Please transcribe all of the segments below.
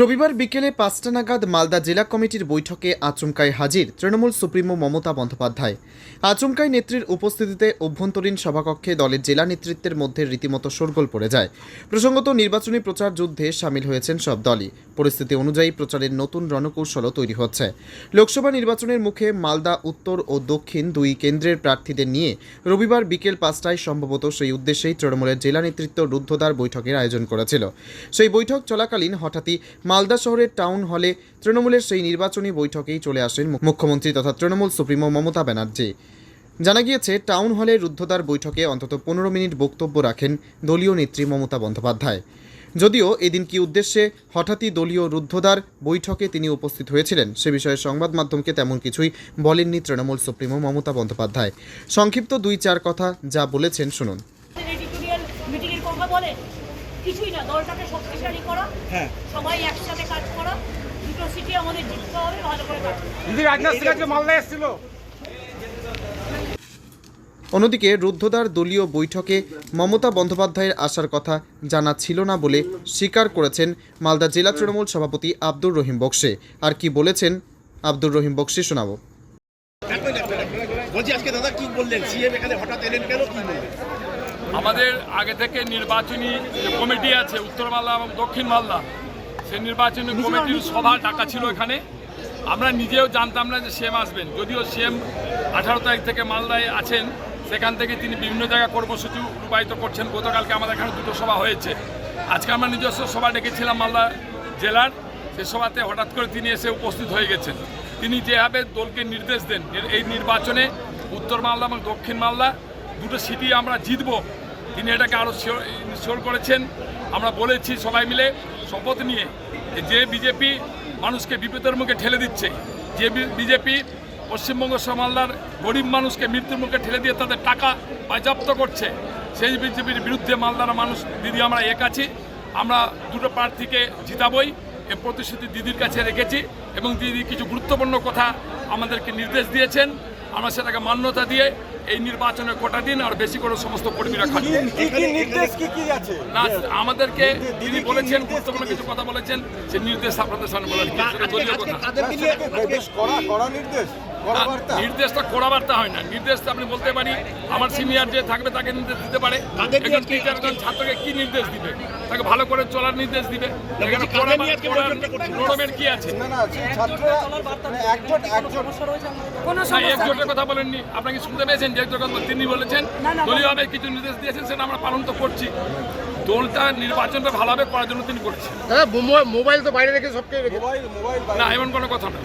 রবিবার বিকেলে পাঁচটা নাগাদ মালদা জেলা কমিটির বৈঠকে আচমকায় হাজির তৃণমূল সুপ্রিমো মমতা বন্দ্যোপাধ্যায়। আচমকায় নেত্রীর উপস্থিতিতে অভ্যন্তরীণ সভাকক্ষে দলের জেলা নেতৃত্বের মধ্যে রীতিমতো শোরগোল পড়ে যায়। প্রসঙ্গত, নির্বাচনী প্রচার যুদ্ধে সামিল হয়েছেন সব দলই। পরিস্থিতি অনুযায়ী প্রচারের নতুন রণকৌশলও তৈরি হচ্ছে। লোকসভা নির্বাচনের মুখে মালদা উত্তর ও দক্ষিণ দুই কেন্দ্রের প্রার্থীদের নিয়ে রবিবার বিকেল পাঁচটায় সম্ভবত সেই উদ্দেশ্যেই তৃণমূলের জেলা নেতৃত্ব রুদ্ধদ্বার বৈঠকের আয়োজন করেছিল। সেই বৈঠক চলাকালীন হঠাৎই মালদা শহরের টাউন হলে তৃণমূলের সেই নির্বাচনী বৈঠকেই চলে আসেন মুখ্যমন্ত্রী তথা তৃণমূল সুপ্রিমো মমতা ব্যানার্জি। জানা গিয়েছে, টাউন হলে রুদ্ধদ্বার বৈঠকে অন্তত পনেরো মিনিট বক্তব্য রাখেন দলীয় নেত্রী মমতা বন্দ্যোপাধ্যায়। যদিও এদিন কি উদ্দেশ্যে হঠাৎই দলীয় রুদ্ধদ্বার বৈঠকে তিনি উপস্থিত হয়েছিলেন, সে বিষয়ে সংবাদ মাধ্যমকে তেমন কিছুই বলেননি তৃণমূল সুপ্রিমো মমতা বন্দ্যোপাধ্যায়। সংক্ষিপ্ত দুই চার কথা যা বলেছেন শুনুন। কিছুই না দলটাকে শক্তিশালী করা হ্যাঁ। সবাই একসাথে কাজ করা দুটো সিটি আমাদের জিততে হবে ভালো করে কাজ দিদি রাজনাথ সিং আজকে মালদা এসেছিল। অন্যদিকে রুদ্ধদ্বার দলীয় বৈঠকে মমতা বন্দ্যোপাধ্যায়ের আসার কথা জানা ছিল না বলে স্বীকার করেছেন মালদা জেলা তৃণমূল সভাপতি আব্দুর রহিম বক্সে। আর কি বলেছেন আব্দুর রহিম বক্সি শোনাবো। বলছি আজকে দাদা কি বললেন? সিএম এখানে হঠাৎ এলেন কেন? কি বললেন? আমাদের আগে থেকে নির্বাচনী যে কমিটি আছে উত্তর মালদা এবং দক্ষিণ মালদা সেই নির্বাচনী কমিটির সভা ডাকা ছিল এখানে। আমরা নিজেও জানতাম না যে সেম আসবেন। যদিও সেম আঠারো তারিখ থেকে মালদায় আছেন সেখান থেকে তিনি বিভিন্ন জায়গায় কর্মসূচি রূপায়িত করছেন। গতকালকে আমাদের এখানে দুটো সভা হয়েছে। আজকে আমরা নিজস্ব সভা ডেকেছিলাম মালদা জেলার। সে সভাতে হঠাৎ করে তিনি এসে উপস্থিত হয়ে গেছেন। তিনি যেভাবে দলকে নির্দেশ দেন এই নির্বাচনে উত্তর মালদা এবং দক্ষিণ মালদা দুটো সিটি আমরা জিতবো তিনি এটাকে আরও শিওর করেছেন। আমরা বলেছি সবাই মিলে শপথ নিয়ে যে বিজেপি মানুষকে বিপদের মুখে ঠেলে দিচ্ছে, যে বিজেপি পশ্চিমবঙ্গ সমালদার গরিব মানুষকে মৃত্যুর মুখে ঠেলে দিয়ে তাদের টাকা বাজেয়াপ্ত করছে, সেই বিজেপির বিরুদ্ধে মালদার মানুষ, দিদি আমরা এক আছি, আমরা দুটো প্রার্থীকে জিতাবই, এ প্রতিশ্রুতি দিদির কাছে রেখেছি এবং দিদি কিছু গুরুত্বপূর্ণ কথা আমাদেরকে নির্দেশ দিয়েছেন। আমরা সেটাকে মান্যতা দিয়ে এই নির্বাচনে কোটা দিন আর বেশি করে সমস্ত কর্মীরা খান কি কি নির্দেশ কি কি আছে? না আমাদেরকে তিনি বলেছেন গুরুত্বপূর্ণ কিছু কথা বলেছেন সে নির্দেশ আপনাদের সামনে বলেন নির্দেশটা কড়া বার্তা হয় না। নির্দেশটা আপনি বলতে পারি আমার সিনিয়র যে থাকবে তাকে নির্দেশ দিতে পারে। একজন টিচার একজন ছাত্রকে কি নির্দেশ দিবে? তাকে ভালো করে চলার নির্দেশ দিবে? প্রণবের কি আছে? মানে একজোটের কথা বলেননি। আপনাকে শুনতে পেয়েছেন? যে একজোট কথা তিনি বলেছেন দলীয়ভাবে কিছু নির্দেশ দিয়েছেন সেটা আমরা পালন তো করছি। দলটা নির্বাচনটা ভালোভাবে করার জন্য তিনি করছেন। মোবাইল তো বাইরে রেখে সবকে না এমন কোনো কথা না।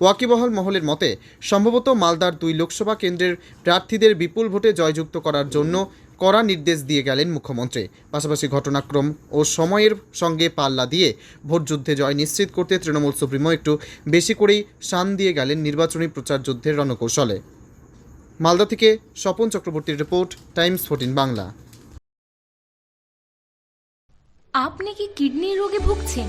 ওয়াকিবহল মহলের মতে সম্ভবত মালদার দুই লোকসভা কেন্দ্রের প্রার্থীদের বিপুল ভোটে জয়যুক্ত করার জন্য কড়া নির্দেশ দিয়ে গেলেন মুখ্যমন্ত্রী। পাশাপাশি ঘটনাক্রম ও সময়ের সঙ্গে পাল্লা দিয়ে ভোটযুদ্ধে জয় নিশ্চিত করতে তৃণমূল সুপ্রিমো একটু বেশি করেই শান দিয়ে গেলেন নির্বাচনী প্রচার যুদ্ধের রণকৌশলে। মালদা থেকে স্বপন চক্রবর্তীর রিপোর্ট টাইমস ফোর্টিন বাংলা। আপনি কি কিডনি রোগে ভুগছেন?